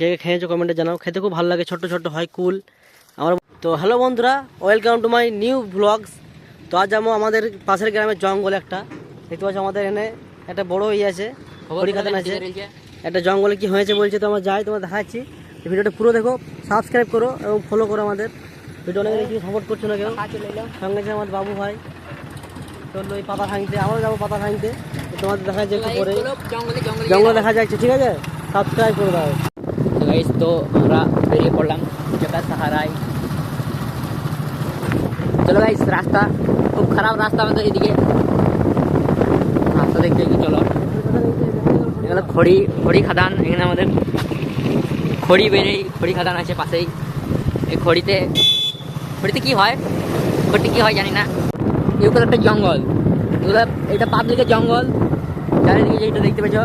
কে খেয়েছো কমেন্টে জানাও। খেতে খুব ভালো লাগে ছোট ছোট হয় কুল আমার তো হ্যালো বন্ধুরা welcome to my new vlogs তো আজ যাব আমাদের পাশের গ্রামের জঙ্গল একটা। দেখতে পাচ্ছ আমাদের এখানে একটা বড় ইয়ে আছে হরিখাতান আছে। একটা জঙ্গলে কি হয়েছে বলছে তো আমরা যাই তোমার দেখাচ্ছি। ভিডিওটা পুরো দেখো সাবস্ক্রাইব করো এবং ফলো করো আমাদের। ভিডিও অনেক কিছু সাপোর্ট করছ না কেউ? সঙ্গে আছে আমার বাবু ভাই। চলল এই পাতা ভাঙতে আমরাও যাব পাতা ভাঙতে। তোমাদের দেখা যাচ্ছে একটু পরে। জঙ্গল দেখা যাচ্ছে ঠিক আছে? সাবস্ক্রাইব করে দাও। তো গাইস তো আমরা বেরিয়ে পড়লাম জগা সাহারায় চলো গাইস রাস্তা খুব খারাপ রাস্তা আমাদের এদিকে রাস্তা দেখতে চলো এখানে খড়ি খড়ি খাদান এখানে আমাদের খড়ি বেড়েই খড়ি খাদান আছে পাশেই এই খড়িতে খড়িতে কি হয় খড়িতে কি হয় জানি না এগুলো একটা জঙ্গল এগুলো এটা পাবলিকের জঙ্গল চারিদিকে যেটা দেখতে পেয়েছ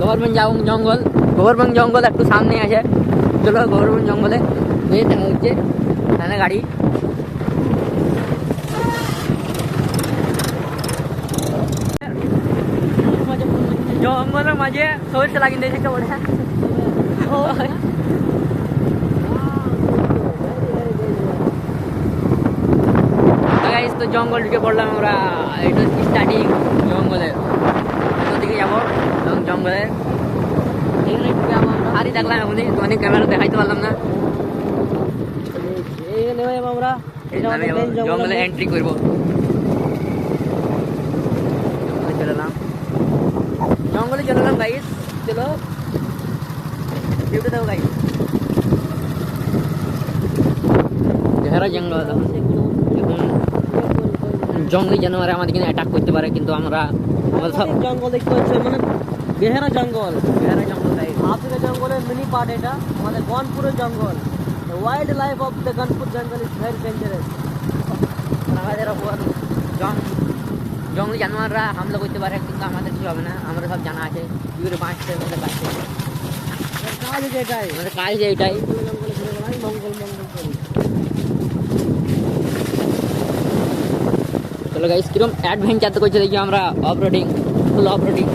গভর্নমেন্ট জঙ্গল গভর্নমেন্ট জঙ্গল একটু সামনে আছে। চলো গভর্নমেন্ট জঙ্গলে। এই দেখা হচ্ছে, এখানে গাড়ি। জঙ্গলের মাঝে সরষে লাগিয়ে দিয়েছে একটা তো জঙ্গল ঢুকে পড়লাম আমরা। এটা স্টার্টিং জঙ্গলের ওদিকে যাব। জঙ্গলের হারি দেখলাম এখন তোমাদের ক্যামেরা দেখাইতে পারলাম না। আমরা জঙ্গল এন্ট্রি করব। জঙ্গলে চলে এলাম। জঙ্গলে চলে এলাম গাইস চলো। ভিউটা দেখো গাইস গেহারা জঙ্গল। জানোয়ার আমাদের এখানে অ্যাটাক করতে পারে কিন্তু আমরা জঙ্গল দেখতে পাচ্ছি মানে বেহারা জঙ্গল। গেহারা জঙ্গল আফ্রিকা জঙ্গলের মিনি পার্ট এটা আমাদের গনপুরের জঙ্গল। Wild life of the Ganpur jungle is very dangerous আমাদের জঙ্গলি জানোয়াররা হামলা করতে পারে কিন্তু আমাদের কিছু হবে না। আমরা সব জানা আছে। কি করে বাঁচতে হবে বাঁচতে। কাজ আছে এটাই। আমাদের কাজ এটাই। মঙ্গল মঙ্গল করি। চলো গাইস কিরম অ্যাডভেঞ্চার তো করছে দেখি আমরা off roading full off roading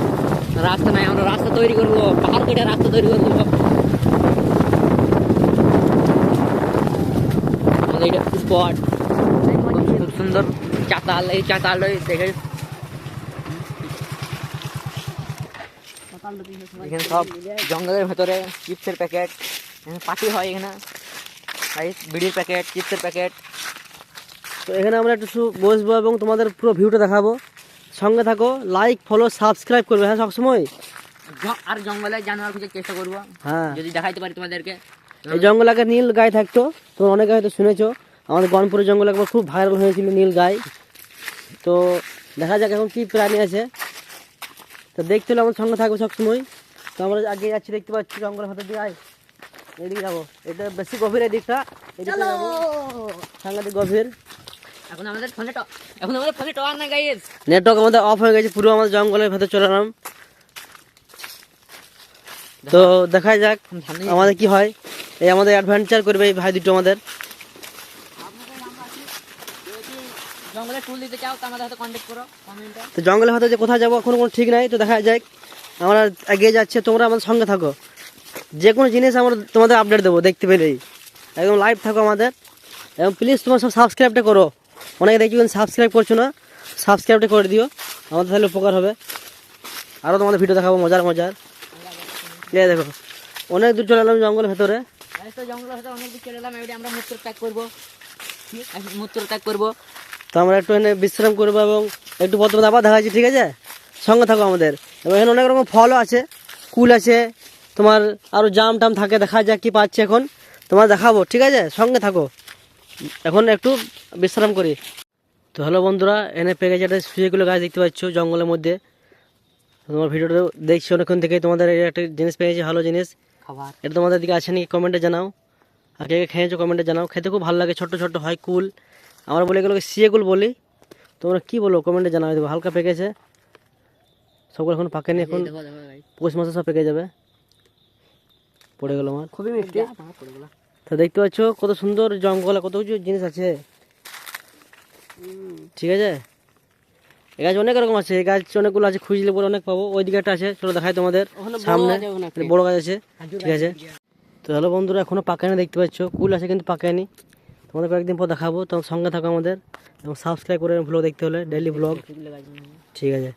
রাস্তা নাই, আমরা রাস্তা তৈরি করব, পাহাড় কেটে রাস্তা তৈরি করব আমাদের এটা স্পট খুব সুন্দর চাতাল, এই চাতাল দেখে এখানে সব জঙ্গলের ভেতরে চিপসের প্যাকেট পার্টি হয় এখানে। বিড়ির প্যাকেট, চিপসের প্যাকেট। তো এখানে আমরা একটু বসবো এবং তোমাদের পুরো ভিউটা দেখাবো। সঙ্গে থাকো লাইক ফলো সাবস্ক্রাইব করবে হ্যাঁ সবসময়? আর জঙ্গলে জানোয়ার খুঁজে চেষ্টা করব। হ্যাঁ। যদি দেখাইতে পারি তোমাদেরকে। এই জঙ্গল আগে নীল গায়ে থাকতো তোমরা অনেকে হয়তো শুনেছো আমাদের গনপুরের জঙ্গলে একবার খুব ভাইরাল হয়েছিল নীল গায়ে। তো দেখা যাক এখন কি প্রাণী আছে। তো দেখতে হলে আমার সঙ্গে থাকবে সবসময়। তো আমরা আগে যাচ্ছি দেখতে পাচ্ছি জঙ্গলের ভেতর দিয়ে আয়। এদিকে যাব। এটা বেশি গভীর এদিকটা এদিকে যাব। সাংঘাতিক গভীর। এখন আমাদের ফোনে এখন আমাদের ফোনে টাওয়ার না গাইস নেটওয়ার্ক আমাদের অফ হয়ে গেছে পুরো আমাদের জঙ্গলের ভেতর চলে এলাম। তো দেখা। যাক আমাদের কি হয়। এই আমাদের অ্যাডভেঞ্চার করবে এই ভাই দুটো আমাদের। তো জঙ্গলের হয়তো যে কোথায় যাব এখন কোনো ঠিক নাই তো দেখা যাক। আমরা এগিয়ে যাচ্ছে তোমরা আমাদের সঙ্গে থাকো। যে কোনো জিনিস আমরা তোমাদের আপডেট দেবো দেখতে পেলেই। একদম লাইভ থাকো আমাদের। এবং প্লিজ তোমার সব সাবস্ক্রাইবটা করো। অনেকে দেখছি সাবস্ক্রাইব করছ না সাবস্ক্রাইবটা করে দিও আমাদের তাহলে উপকার হবে। আরও তোমাদের ভিডিও দেখাবো মজার মজার। এই দেখো অনেক দূর চলে এলাম জঙ্গলের ভেতরে। তো জঙ্গলের সাথে অনেক দূর চলে এলাম এবারে আমরা মূত্র ত্যাগ করব। মূত্র ত্যাগ করব। তো আমরা একটু এখানে বিশ্রাম করব এবং একটু পথ আবার দেখা যাচ্ছে ঠিক আছে? সঙ্গে থাকো আমাদের। এবং এখানে অনেক রকম ফলও আছে কুল আছে তোমার আরও জাম টাম থাকে দেখা যাক কি পাচ্ছে এখন। তোমার দেখাবো ঠিক আছে? সঙ্গে থাকো। এখন একটু বিশ্রাম করি। তো হ্যালো বন্ধুরা এনে পেয়ে গেছে একটা সুইগুলো গাছ দেখতে পাচ্ছ জঙ্গলের মধ্যে তোমার ভিডিওটা দেখছি অনেকক্ষণ থেকে তোমাদের একটা জিনিস পেয়েছি ভালো জিনিস। খাবার। এটা তোমাদের দিকে আছে নাকি কমেন্টে জানাও। আর কে কে খেয়েছো কমেন্টে জানাও। খেতে খুব ভালো লাগে ছোট ছোট হয় কুল। আমরা বলে এগুলোকে সিয়ে কুল বলি। তোমরা কি বলো কমেন্টে জানাও দেখো হালকা পেকেছে। সবগুলো এখন পাকেনি এখন পৌষ মাসে সব পেকে যাবে। পড়ে গেলো আমার। খুবই মিষ্টি। তো দেখতে পাচ্ছ কত সুন্দর জঙ্গলে কত কিছু জিনিস আছে। ঠিক আছে? এই গাছ অনেক রকম আছে এই গাছ অনেকগুলো আছে খুঁজলে পরে অনেক পাবো। ওই দিকে একটা আছে চলো দেখাই তোমাদের সামনে। বড় গাছ আছে ঠিক আছে? তো হ্যালো বন্ধুরা এখনও পাকায়নি দেখতে পাচ্ছ। কুল আছে কিন্তু পাকায়নি। তোমাদের কয়েকদিন পর দেখাবো তোমার সঙ্গে থাকো আমাদের। এবং সাবস্ক্রাইব করে ব্লগ দেখতে হলে ডেইলি ব্লগ ঠিক আছে।